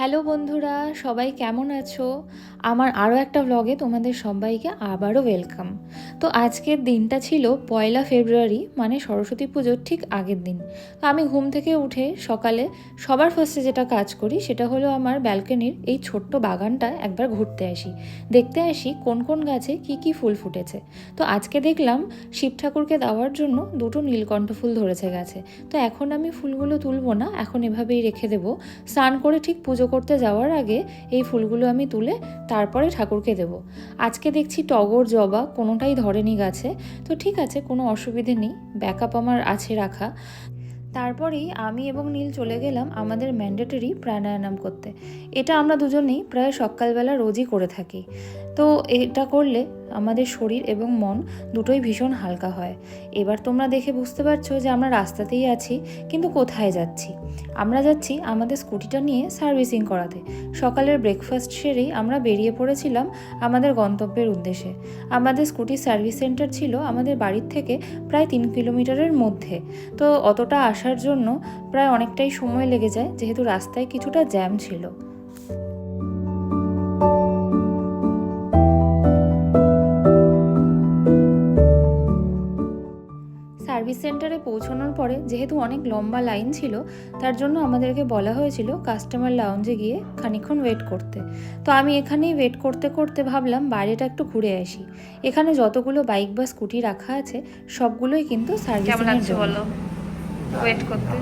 Hello বন্ধুরা, সবাই কেমন আছো? আমার আরও একটা ব্লগে তোমাদের সবাইকে আবারও ওয়েলকাম তো আজকের দিনটা ছিল পয়লা ফেব্রুয়ারি মানে সরস্বতী পুজোর ঠিক আগের দিন। তো আমি ঘুম থেকে উঠে সকালে সবার ফার্স্টে যেটা কাজ করি, সেটা হলো আমার ব্যালকনির এই ছোট্ট বাগানটা একবার ঘুরতে আসি। দেখতে আসি কোন কোন গাছে কি কি ফুল ফুটেছে। তো আজকে দেখলাম শিব ঠাকুরকে দেওয়ার জন্য দুটো নীলকণ্ঠ ফুল ধরেছে গাছে। তো এখন আমি ফুলগুলো তুলবো না, এখন এভাবেই রেখে দেবো। স্নান করে ঠিক পুজো করতে যাওয়ার আগে এই ফুলগুলো আমি তুলে তারপরে ঠাকুরকে দেব। আজকে দেখছি টগর জবা কোনোটাই ধরেনি গাছে। তো ঠিক আছে, কোনো অসুবিধে নেই ব্যাকআপ আমার আছে রাখা। তারপরেই আমি এবং নীল চলে গেলাম আমাদের ম্যান্ডেটরি প্রাণায়াম করতে। এটা আমরা দুজনেই প্রায় সকালবেলা রোজই করে থাকি। তো এটা করলে আমাদের শরীর এবং মন দুটোই ভীষণ হালকা হয়। এবার তোমরা দেখে বুঝতে পারছ যে আমরা রাস্তাতেই আছি, কিন্তু কোথায় যাচ্ছি? আমরা যাচ্ছি আমাদের স্কুটিটা নিয়ে সার্ভিসিং করাতে। সকালের ব্রেকফাস্ট সেরেই আমরা বেরিয়ে পড়েছিলাম আমাদের গন্তব্যের উদ্দেশ্যে। আমাদের স্কুটির সার্ভিস সেন্টার ছিল আমাদের বাড়ির থেকে প্রায় তিন কিলোমিটারের মধ্যে। তো অতটা আসার জন্য প্রায় অনেকটাই সময় লেগে যায়, যেহেতু রাস্তায় কিছুটা জ্যাম ছিল। সেন্টারে পৌঁছানোর পরে যেহেতু অনেক লম্বা লাইন ছিল তার জন্য আমাদেরকে বলা হয়েছিল কাস্টমার লাউঞ্জে গিয়ে খানিকক্ষণ ওয়েট করতে। তো আমি এখানেই ওয়েট করতে করতে ভাবলাম বাইরেটা একটু ঘুরে আসি। এখানে যতগুলো বাইক বা স্কুটি রাখা আছে সবগুলোই কিন্তু সার্ভিস কেমন লাগছে বলো? ওয়েট করতে?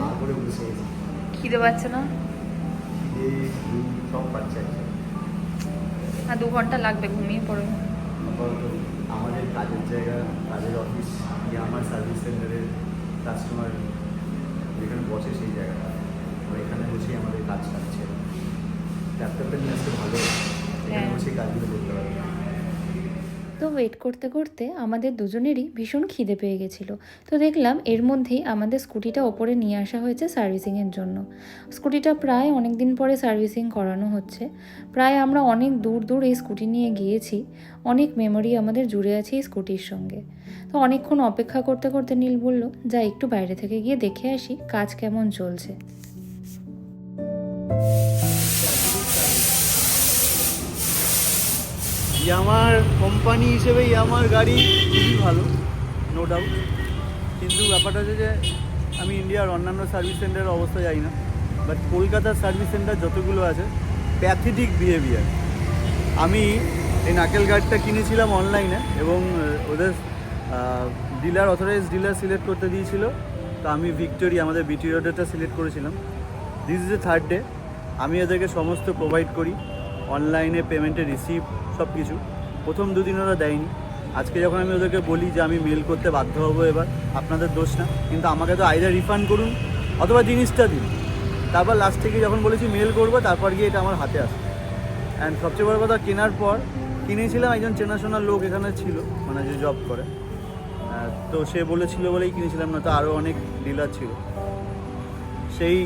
খিদে পাচ্ছে না? এই ঘুম সব পাচ্ছে আর দু ঘণ্টা লাগবে ঘুমিয়ে পড়ো। আমাদের কাজের জায়গা কাজের অফিস ইয়ে আমার সার্ভিস সেন্টারের কাস্টমার যেখানে বসে সেই জায়গাটা। আর এখানে বসেই আমাদের কাজ থাকছে ল্যাপটপের নিয়ে আসতে ভালো। এখানে বসেই বসে কাজগুলো করতে পারবে তো ওয়েট করতে করতে আমাদের দুজনেরই ভীষণ খিদে পেয়ে গেছিল। তো দেখলাম এর মধ্যেই আমাদের স্কুটিটা ওপরে নিয়ে আসা হয়েছে সার্ভিসিংয়ের জন্য। স্কুটিটা প্রায় অনেক দিন পরে সার্ভিসিং করানো হচ্ছে। প্রায় আমরা অনেক দূর দূর এই স্কুটি নিয়ে গিয়েছি। অনেক মেমোরি আমাদের জুড়ে আছে এই স্কুটির সঙ্গে। তো অনেকক্ষণ অপেক্ষা করতে করতে নীল বলল, যা একটু বাইরে থেকে গিয়ে দেখে আসি, কাজ কেমন চলছে? ইয়ামার কোম্পানি হিসেবে ইয়ামার গাড়ি খুবই ভালো নো ডাউট কিন্তু ব্যাপারটা হচ্ছে যে আমি ইন্ডিয়ার অন্যান্য সার্ভিস সেন্টারের অবস্থা জানি না বাট কলকাতার সার্ভিস সেন্টার যতগুলো আছে প্যাথেটিক বিহেভিয়ার আমি এই নাকেল গার্ডটা কিনেছিলাম অনলাইনে এবং ওদের ডিলার অথরাইজ ডিলার সিলেক্ট করতে দিয়েছিল, তো আমি ভিক্টোরিয়া আমাদের বিটি রোডেরটা সিলেক্ট করেছিলাম। This is a third day আমি ওদেরকে সমস্ত প্রোভাইড করি। অনলাইনে পেমেন্টের রিসিভ সব কিছু প্রথম দুদিন ওরা দেয়নি। আজকে যখন আমি ওদেরকে বলি যে আমি মেল করতে বাধ্য হব এবার, আপনাদের দোষ না। কিন্তু আমাকে তো আইদার রিফান্ড করুন অথবা জিনিসটা দিন। তারপর লাস্ট থেকে যখন বলেছি মেল করব, তারপর গিয়ে এটা আমার হাতে আসে অ্যান্ড সবচেয়ে বড় কথা, কেনার পর কিনেছিলাম, একজন চেনাশোনার লোক এখানে ছিল মানে যে জব করে। তো সে বলেছিল বলেই কিনেছিলাম না তো আরও অনেক ডিলার ছিল। সেই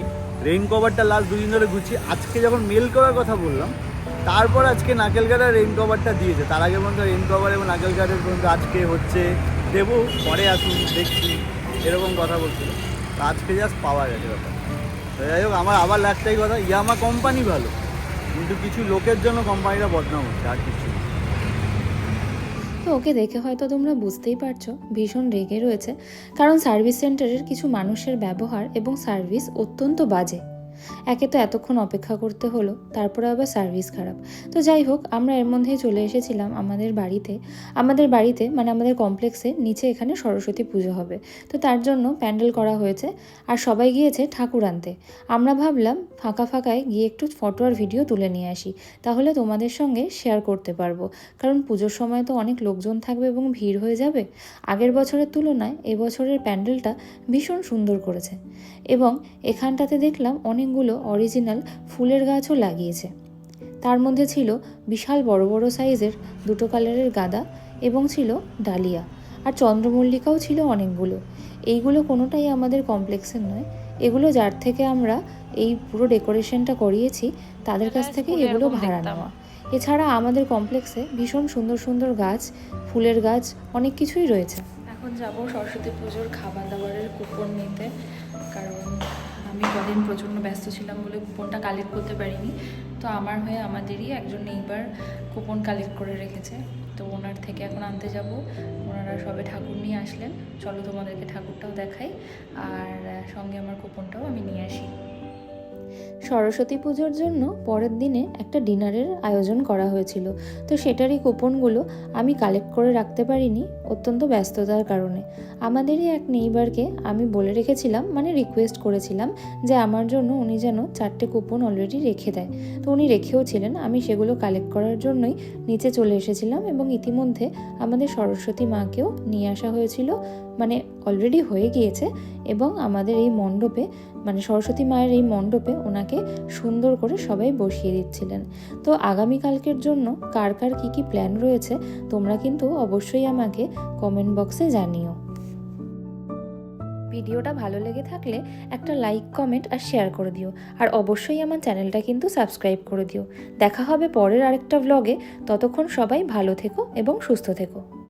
রেইন কভারটা লাস্ট দুদিন ধরে ঘুরছি। আজকে যখন মেল করার কথা বললাম তারপর আজকে নাকেল গার্ডের রেইন কভারটা দিয়েছে। তার আগে পর্যন্ত রেইন কভার এবং নাকেল গার্ডের পর্যন্ত আজকে হচ্ছে দেবো, পরে আসুন, দেখছি, এরকম কথা বলছিল। আজকে জাস্ট পাওয়া গেছে ব্যাপার যাই হোক, আমার আবার একটাই কথা ইয়ামা কোম্পানি ভালো, কিন্তু কিছু লোকের জন্য কোম্পানিটা বদনাম হচ্ছে, আর কিছু তো ওকে দেখে হয়তো তোমরা বুঝতেই পারছ, ভীষণ রেগে রয়েছে, কারণ সার্ভিস সেন্টারের কিছু মানুষের ব্যবহার এবং সার্ভিস অত্যন্ত বাজে। একে তো এতক্ষণ অপেক্ষা করতে হলো, তারপরে আবার সার্ভিস খারাপ। তো যাই হোক, আমরা এর মধ্যেই চলে এসেছিলাম আমাদের বাড়িতে। আমাদের বাড়িতে মানে আমাদের কমপ্লেক্সে নিচে এখানে সরস্বতী পুজো হবে। তো তার জন্য প্যান্ডেল করা হয়েছে আর সবাই গিয়েছে ঠাকুর আনতে। আমরা ভাবলাম ফাঁকা ফাঁকায় গিয়ে একটু ফটো আর ভিডিও তুলে নিয়ে আসি। তাহলে তোমাদের সঙ্গে শেয়ার করতে পারব। কারণ পুজোর সময় তো অনেক লোকজন থাকবে এবং ভিড় হয়ে যাবে। আগের বছরের তুলনায় এবছরের প্যান্ডেলটা ভীষণ সুন্দর করেছে। এবং এখানটাতে দেখলাম অনেকগুলো অরিজিনাল ফুলের গাছও লাগিয়েছে। তার মধ্যে ছিল বিশাল বড় বড় সাইজের দুটো কালারের গাঁদা এবং ছিল ডালিয়া আর চন্দ্রমল্লিকাও ছিল অনেকগুলো। এইগুলো কোনোটাই আমাদের কমপ্লেক্সের নয়। এগুলো যার থেকে আমরা এই পুরো ডেকোরেশনটা করিয়েছি তাদের কাছ থেকে এগুলো ভাড়া নেওয়া। এছাড়া আমাদের কমপ্লেক্সে ভীষণ সুন্দর সুন্দর গাছ ফুলের গাছ অনেক কিছুই রয়েছে। এখন যাব সরস্বতী পুজোর খাবার দাবারের কুপন নিতে কারণ আমি কদিন প্রচণ্ড ব্যস্ত ছিলাম বলে কুপনটা কালেক্ট করতে পারিনি। তো আমার হয়ে আমাদেরই একজন নেইবার কুপন কালেক্ট করে রেখেছে। তো ওনার থেকে এখন আনতে যাব। ওনারা সবে ঠাকুর নিয়ে আসলেন। চলো তোমাদেরকে ঠাকুরটাও দেখাই। আর সঙ্গে আমার কুপনটাও আমি নিয়ে আসি। সরস্বতী পুজোর জন্য পরের দিনে একটা ডিনারের আয়োজন করা হয়েছিল। তো সেটারই কুপনগুলো আমি কালেক্ট করে রাখতে পারিনি অত্যন্ত ব্যস্ততার কারণে। আমাদেরই এক নেইবারকে আমি বলে রেখেছিলাম মানে রিকোয়েস্ট করেছিলাম যে আমার জন্য উনি যেন চারটে কুপন অলরেডি রেখে দেয়। তো উনি রেখেও ছিলেন, আমি সেগুলো কালেক্ট করার জন্যই নিচে চলে এসেছিলাম এবং ইতিমধ্যে আমাদের সরস্বতী মাকেও নিয়ে আসা হয়েছিল মানে অলরেডি হয়ে গিয়েছে। এবং আমাদের এই মণ্ডপে মানে সরস্বতী মায়ের এই মণ্ডপে ওনাকে সুন্দর করে সবাই বসিয়ে দিচ্ছিলেন। তো আগামীকালকের জন্য কার কার কী কী প্ল্যান রয়েছে, তোমরা কিন্তু অবশ্যই আমাকে কমেন্ট বক্সে জানিও। ভিডিওটা ভালো লেগে থাকলে একটা লাইক কমেন্ট আর শেয়ার করে দিও। আর অবশ্যই আমার চ্যানেলটা কিন্তু সাবস্ক্রাইব করে দিও। দেখা হবে পরের আরেকটা ভ্লগে ততক্ষণ সবাই ভালো থেকো এবং সুস্থ থেকো।